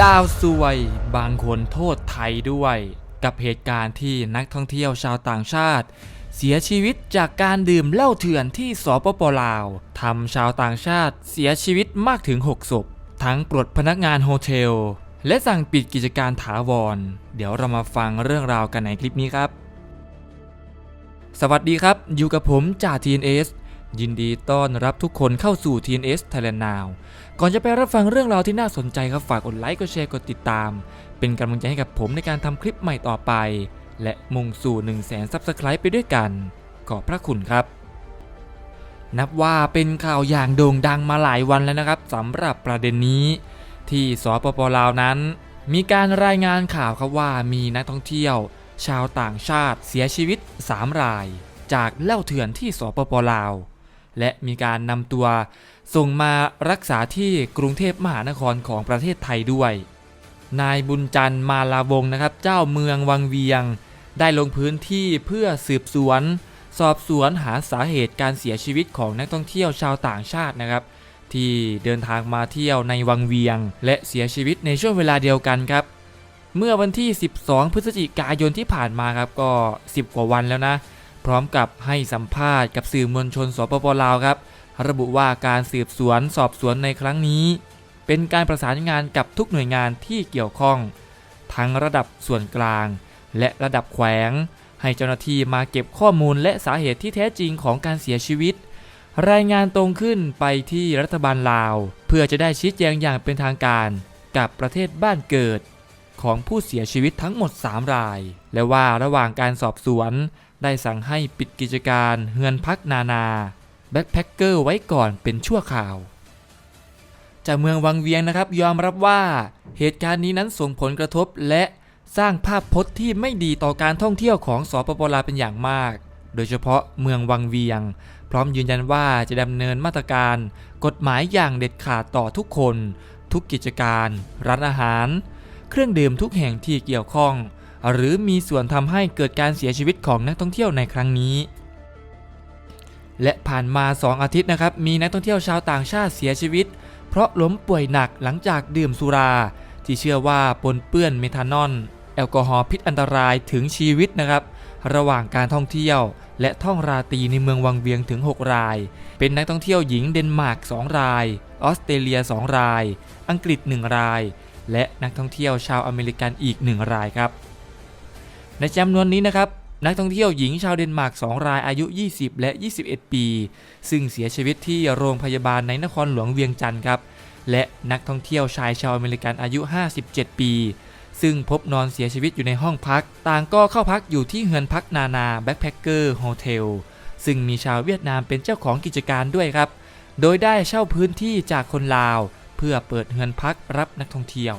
ลาวซวย บางคนโทษไทยด้วย กับเหตุการณ์ที่นักท่องเที่ยวชาวต่างชาติ เสียชีวิตจากการดื่มเหล้าเถื่อนที่สปปลาวทำชาวต่างชาติเสียชีวิตมากถึง 6 ศพ ทั้งปลดพนักงานโฮเทล และสั่งปิดกิจการถาวร เดี๋ยวเรามาฟังเรื่องราวกันในคลิปนี้ครับ สวัสดีครับ อยู่กับผมจ่า TNS ยินดีต้อนรับทุกคนเข้าสู่ TNS Thailand Now ก่อนจะไปรับฟังเรื่องราวที่น่าสนใจครับฝากกดไลค์กดแชร์กดติดตาม เป็นกำลังใจให้กับผมในการทำคลิปใหม่ต่อไป และมุ่งสู่1 0 0 0 0แสนซับสไครป์ไปด้วยกัน ขอบพระคุณครับ นับว่าเป็นข่าวอย่างโด่งดังมาหลายวันแล้วนะครับสำหรับประเด็นนี้ ที่สปปลาวนั้น มีการรายงานข่าวครับว่ามีนักท่องเที่ยว ชาวต่างชาติเสียชีวิต 3 ราย จากเล้าเถื่อนที่สปปลาว และมีการนำตัวส่งมารักษาที่กรุงเทพมหานครของประเทศไทยด้วย นายบุญจันทร์มาลาวงนะครับ เจ้าเมืองวังเวียง ได้ลงพื้นที่เพื่อสืบสวน สอบสวนหาสาเหตุการเสียชีวิตของนักท่องเที่ยวชาวต่างชาตินะครับ ที่เดินทางมาเที่ยวในวังเวียง และเสียชีวิตในช่วงเวลาเดียวกันครับเมื่อวันที่ 12 พฤศจิกายนที่ผ่านมาครับก็ 10 กว่าวันแล้วนะ พร้อมกับให้สัมภาษณ์กับสื่อมวลชนสปปลาวครับ ระบุว่าการสืบสวนสอบสวนในครั้งนี้ เป็นการประสานงานกับทุกหน่วยงานที่เกี่ยวข้อง ทั้งระดับส่วนกลาง และระดับแขวง ให้เจ้าหน้าที่มาเก็บข้อมูลและสาเหตุที่แท้จริงของการเสียชีวิต รายงานตรงขึ้นไปที่รัฐบาลลาว เพื่อจะได้ชี้แจงอย่างเป็นทางการ กับประเทศบ้านเกิด ของผู้เสียชีวิตทั้งหมด 3 ราย และว่าระหว่างการสอบสวน ได้สั่งให้ปิดกิจการเฮือนพักนานาแบ็คแพคเกอร์ไว้ก่อนเป็นชั่วข่าว จากเมืองวังเวียงนะครับยอมรับว่าเหตุการณ์นี้นั้นส่งผลกระทบและสร้างภาพพจน์ที่ไม่ดีต่อการท่องเที่ยวของสปปลาวเป็นอย่างมาก โดยเฉพาะเมืองวังเวียง พร้อมยืนยันว่าจะดำเนินมาตรการ กฎหมายอย่างเด็ดขาดต่อทุกคน ทุกกิจการ ร้านอาหาร เครื่องดื่มทุกแห่งที่เกี่ยวข้อง หรือมีส่วนทำให้เกิดการเสียชีวิตของนักท่องเที่ยวในครั้งนี้ และผ่านมา 2 อาทิตย์นะครับ มีนักท่องเที่ยวชาวต่างชาติเสียชีวิต เพราะล้มป่วยหนักหลังจากดื่มสุรา ที่เชื่อว่าปนเปื้อนเมทานอลแอลกอฮอล์พิษอันตรายถึงชีวิตนะครับ ระหว่างการท่องเที่ยว และท่องราตรีในเมืองวังเวียงถึง 6 ราย เป็นนักท่องเที่ยวหญิงเดนมาร์ก 2 ราย ออสเตรเลีย 2 ราย อังกฤษ 1 ราย และนักท่องเที่ยวชาวอเมริกันอีก 1 รายครับ ในจำนวนนี้นะครับนักท่องเที่ยวหญิงชาวเดนมาร์ก2รายอายุ 20 และ 21 ปี ซึ่งเสียชีวิตที่โรงพยาบาลในนครหลวงเวียงจันทร์ครับ และนักท่องเที่ยวชายชาวอเมริกันอายุ 57 ปี ซึ่งพบนอนเสียชีวิตอยู่ในห้องพัก ต่างก็เข้าพักอยู่ที่เฮือนพักนานาแบ็คแพคเกอร์โฮเทล ซึ่งมีชาวเวียดนามเป็นเจ้าของกิจการด้วยครับ โดยได้เช่าพื้นที่จากคนลาว เพื่อเปิดเฮือนพักรับนักท่องเที่ยว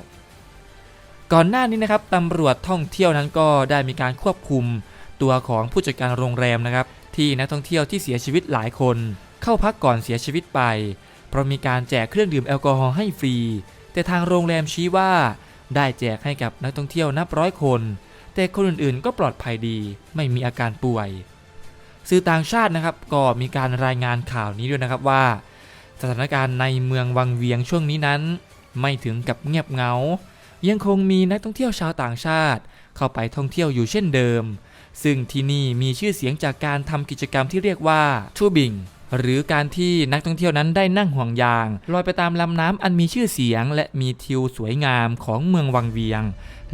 ก่อนหน้านี้นะครับตำรวจท่องเที่ยวนั้นก็ได้มีการควบคุม ตัวของผู้จัดการโรงแรมนะครับที่นักท่องเที่ยวที่เสียชีวิตหลายคน เข้าพักก่อนเสียชีวิตไป เพราะมีการแจกเครื่องดื่มแอลกอฮอล์ให้ฟรี แต่ทางโรงแรมชี้ว่า ได้แจกให้กับนักท่องเที่ยวนับร้อยคน แต่คนอื่นๆ ก็ปลอดภัยดี ไม่มีอาการป่วย สื่อต่างชาตินะครับก็มีการรายงานข่าวนี้ด้วยนะครับว่า สถานการณ์ในเมืองวังเวียงช่วงนี้นั้น ไม่ถึงกับเงียบเงา ยังคงมีนักท่องเที่ยวชาวต่างชาติ เข้าไปท่องเที่ยวอยู่เช่นเดิม ซึ่งที่นี่มีชื่อเสียงจากการทำกิจกรรมที่เรียกว่าทูบิงหรือการที่นักท่องเที่ยวนั้นได้นั่งห่วงยาง ลอยไปตามลำน้ำอันมีชื่อเสียง และมีทิวสวยงามของเมืองวังเวียง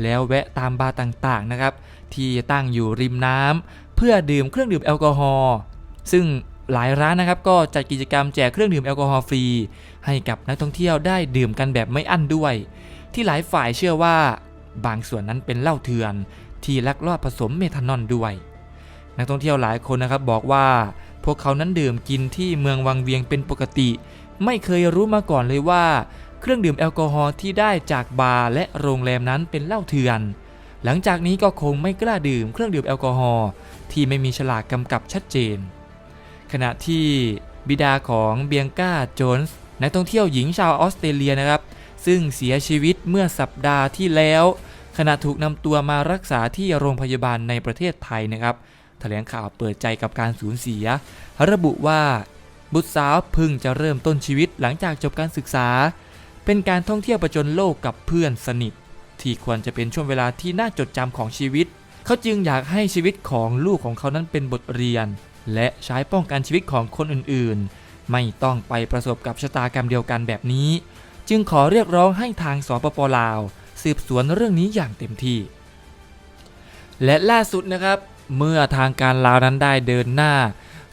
แล้วแวะตามบาร์ต่างๆนะครับ ที่ตั้งอยู่ริมน้ำเพื่อดื่มเครื่องดื่มแอลกอฮอล์ซึ่งหลายร้านนะครับก็จัดกิจกรรมแจกเครื่องดื่มแอลกอฮอล์ฟรี ให้กับนักท่องเที่ยวได้ดื่มกันแบบไม่อั้นด้วย ที่หลายฝ่ายเชื่อว่า บางส่วนนั้นเป็นเหล้าเถื่อนที่ลักลอบผสมเมทานอลด้วย นักท่องเที่ยวหลายคนนะครับบอกว่า พวกเขานั้นดื่มกินที่เมืองวังเวียงเป็นปกติ ไม่เคยรู้มาก่อนเลยว่า เครื่องดื่มแอลกอฮอล์ที่ได้จากบาร์และโรงแรมนั้นเป็นเหล้าเถื่อน หลังจากนี้ก็คงไม่กล้าดื่มเครื่องดื่มแอลกอฮอล์ที่ไม่มีฉลากกำกับชัดเจน ขณะที่บิดาของเบียงก้าโจนส์นักท่องเที่ยวหญิงชาวออสเตรเลียนะครับ ซึ่งเสียชีวิตเมื่อสัปดาห์ที่แล้ว ขณะถูกนำตัวมารักษาที่โรงพยาบาลในประเทศไทยนะครับแถลงข่าวเปิดใจกับการสูญเสีย ระบุว่าบุตรสาวพิ่งจะเริ่มต้นชีวิตหลังจากจบการศึกษา เป็นการท่องเที่ยวประจนโลกกับเพื่อนสนิท ที่ควรจะเป็นช่วงเวลาที่น่าจดจำของชีวิต เขาจึงอยากให้ชีวิตของลูกของเขานั้นเป็นบทเรียน และใช้ป้องกันชีวิตของคนอื่นๆ ไม่ต้องไปประสบกับชะตากรรมเดียวกันแบบนี้ จึงขอเรียกร้องให้ทางสปปลาว สืบสวนเรื่องนี้อย่างเต็มที่ และล่าสุดนะครับ เมื่อทางการลาวนั้นได้เดินหน้า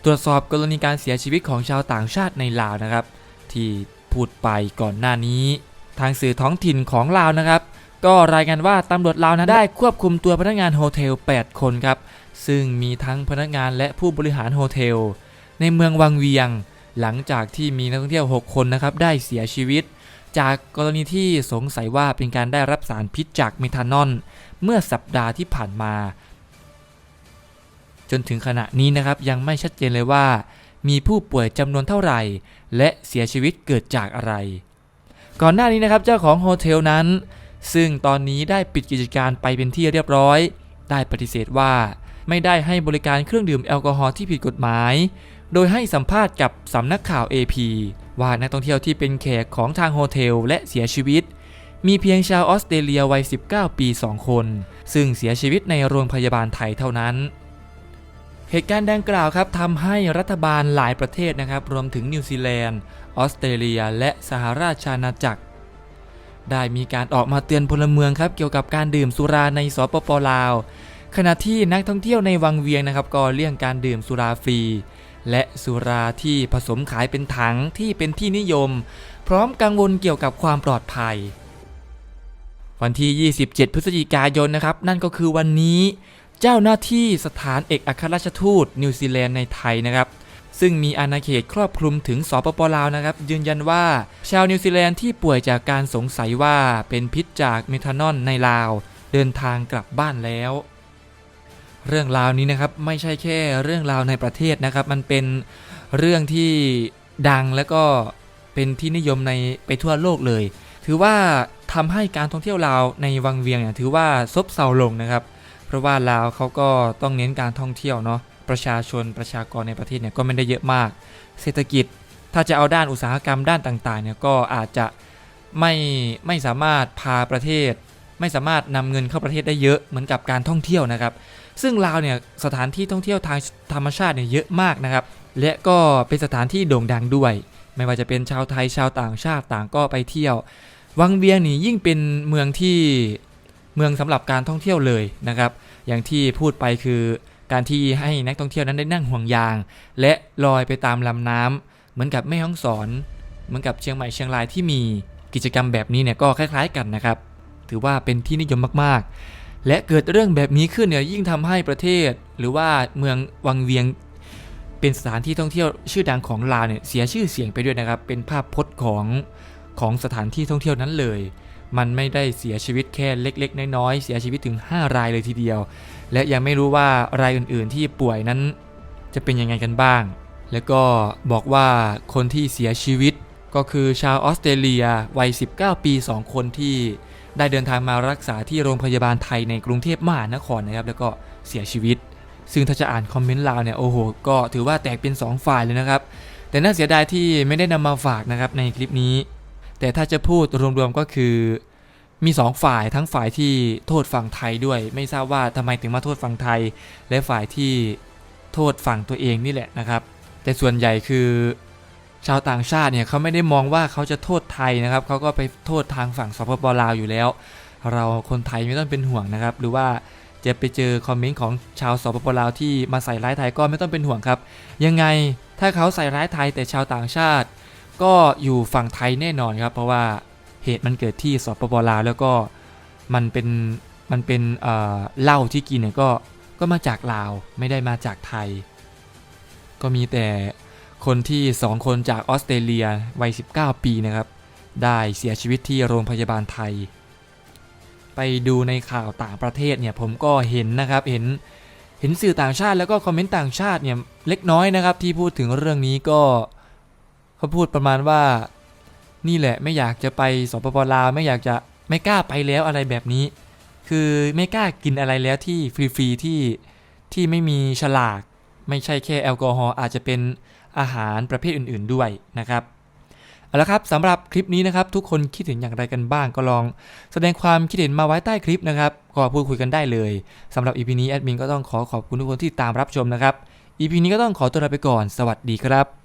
ตรวจสอบกรณีการเสียชีวิตของชาวต่างชาติในลาวนะครับ ที่พูดไปก่อนหน้านี้ ทางสื่อท้องถิ่นของลาวนะครับ ก็รายงานว่าตำรวจลาวนั้นได้ควบคุมตัวพนักงานโฮเทล 8 คนครับ ซึ่งมีทั้งพนักงานและผู้บริหารโฮเทล ในเมืองวังเวียง หลังจากที่มีนักท่องเที่ยว 6 คนนะครับได้เสียชีวิต จากกรณีที่สงสัยว่าเป็นการได้รับสารพิษจากเมทานอลเมื่อสัปดาห์ที่ผ่านมา จนถึงขณะนี้นะครับยังไม่ชัดเจนเลยว่า มีผู้ป่วยจำนวนเท่าไหร่ และเสียชีวิตเกิดจากอะไร ก่อนหน้านี้นะครับเจ้าของโฮเทลนั้น ซึ่งตอนนี้ได้ปิดกิจการไปเป็นที่เรียบร้อย ได้ปฏิเสธว่า ไม่ได้ให้บริการเครื่องดื่มแอลกอฮอล์ที่ผิดกฎหมาย โดยให้สัมภาษณ์กับสำนักข่าว AP ว่านักท่องเที่ยวที่เป็นแขกของทางโฮเทลและเสียชีวิต มีเพียงชาวออสเตรเลียวัย 19 ปี 2 คน ซึ่งเสียชีวิตในโรงพยาบาลไทยเท่านั้น เหตุการณ์ดังกล่าวครับทำให้รัฐบาลหลายประเทศนะครับ รวมถึงนิวซีแลนด์ ออสเตรเลีย และสหราชอาณาจักร ได้มีการออกมาเตือนพลเมืองครับเกี่ยวกับการดื่มสุราในสปปลาวขณะที่นักท่องเที่ยวในวังเวียงนะครับก็เลี่ยงการดื่มสุราฟรี และสุราที่ผสมขายเป็นถังที่เป็นที่นิยม พร้อมกังวลเกี่ยวกับความปลอดภัย วันที่ 27 พฤศจิกายนนะครับ นั่นก็คือวันนี้ เจ้าหน้าที่สถานเอกอัครราชทูตนิวซีแลนด์ในไทยนะครับซึ่งมีอาณาเขตครอบคลุมถึงสปปลาวนะครับ ยืนยันว่าชาวนิวซีแลนด์ที่ป่วยจากการสงสัยว่าเป็นพิษจากเมทานอลในลาว เดินทางกลับบ้านแล้ว เรื่องราวนี้นะครับไม่ใช่แค่เรื่องราวในประเทศนะครับ มันเป็นเรื่องที่ดังและก็เป็นที่นิยมในไปทั่วโลกเลย ถือว่าทำให้การท่องเที่ยวลาวในวังเวียงเนี่ยถือว่าซบเซาลงนะครับ เพราะว่าลาวเขาก็ต้องเน้นการท่องเที่ยวเนาะประชาชนประชากรในประเทศเนี่ยก็ไม่ได้เยอะมาก เศรษฐกิจถ้าจะเอาด้านอุตสาหกรรมด้านต่างๆเนี่ยก็อาจจะไม่ไม่สามารถพาประเทศ ไม่สามารถนำเงินเข้าประเทศได้เยอะเหมือนกับการท่องเที่ยวนะครับ ซึ่งลาวเนี่ยสถานที่ท่องเที่ยวทางธรรมชาติเนี่ยเยอะมากนะครับ และก็เป็นสถานที่โด่งดังด้วย ไม่ว่าจะเป็นชาวไทยชาวต่างชาติต่างก็ไปเที่ยว วังเวียงนี่ยิ่งเป็นเมืองที่เมืองสำหรับการท่องเที่ยวเลยนะครับ อย่างที่พูดไปคือการที่ให้นักท่องเที่ยวนั้นได้นั่งห่วงยาง และลอยไปตามลำน้ำเหมือนกับแม่ฮ่องสอน เหมือนกับเชียงใหม่เชียงรายที่มีกิจกรรมแบบนี้เนี่ยก็คล้าย ๆ กันนะครับ ถือว่าเป็นที่นิยมมากๆ และเกิดเรื่องแบบนี้ขึ้นเนี่ยยิ่งทำให้ประเทศ หรือว่าเมืองวังเวียง เป็นสถานที่ท่องเที่ยวชื่อดังของลาวเนี่ยเสียชื่อเสียงไปด้วยนะครับ เป็นภาพพจน์ของของสถานที่ท่องเที่ยวนั้นเลย มันไม่ได้เสียชีวิตแค่เล็ก ๆ น้อยๆเสียชีวิตถึง 5 รายเลยทีเดียว และยังไม่รู้ว่ารายอื่นๆที่ป่วยนั้นจะเป็นยังไงกันบ้าง แล้วก็บอกว่าคนที่เสียชีวิตก็คือชาวออสเตรเลียวัย 19 ปี 2 คนที่ ได้เดินทางมารักษาที่โรงพยาบาลไทยในกรุงเทพมหานครนะครับ แล้วก็เสียชีวิต ซึ่งถ้าจะอ่านคอมเมนต์ลาวเนี่ยโอ้โห ก็ถือว่าแตกเป็น 2 ฝ่ายเลยนะครับ แต่น่าเสียดายที่ไม่ได้นำมาฝากนะครับในคลิปนี้ แต่ถ้าจะพูดรวมๆก็คือมี2ฝ่ายทั้งฝ่ายที่โทษฝั่งไทยด้วย ไม่ทราบว่าทำไมถึงมาโทษฝั่งไทย และฝ่ายที่โทษฝั่งตัวเองนี่แหละนะครับ แต่ส่วนใหญ่คือ ชาวต่างชาติเนี่ยเขาไม่ได้มองว่าเขาจะโทษไทยนะครับเขาก็ไปโทษทางฝั่งสปปลาวอยู่แล้ว เราคนไทยไม่ต้องเป็นห่วงนะครับ หรือว่าจะไปเจอคอมเมนต์ของชาวสปปลาวที่มาใส่ร้ายไทยก็ไม่ต้องเป็นห่วงครับ ยังไงถ้าเขาใส่ร้ายไทยแต่ชาวต่างชาติ ก็อยู่ฝั่งไทยแน่นอนครับ เพราะว่าเหตุมันเกิดที่สปปลาวแล้วก็มันเป็นมันเป็นเอ่อเหล้าที่กินเนี่ยก็ก็มาจากลาวไม่ได้มาจากไทย ก็มีแต่ คนที่ 2 คนจากออสเตรเลียวัย 19 ปีนะครับ ได้เสียชีวิตที่โรงพยาบาลไทย ไปดูในข่าวต่างประเทศเนี่ยผมก็เห็นนะครับเห็นเห็นสื่อต่างชาติแล้วก็คอมเมนต์ต่างชาติเนี่ยเล็กน้อยนะครับที่พูดถึงเรื่องนี้ก็เขาพูดประมาณว่านี่แหละไม่อยากจะไปสปปลาวไม่อยากจะไม่กล้าไปแล้วอะไรแบบนี้ คือไม่กล้ากินอะไรแล้วที่ฟรีๆที่ที่ไม่มีฉลาก ไม่ใช่แค่แอลกอฮอล์อาจจะเป็นอาหารประเภทอื่นๆด้วยนะครับเอาละครับสำหรับคลิปนี้นะครับ ทุกคนคิดเห็นอย่างไรกันบ้างก็ลอง แสดงความคิดเห็นมาไว้ใต้คลิปนะครับ ก็พูดคุยกันได้เลยสำหรับอีพีนี้แอดมินก็ต้องขอขอบคุณทุกคนที่ตามรับชมนะครับอีพีนี้ก็ต้องขอตัวลาไปก่อน สวัสดีครับ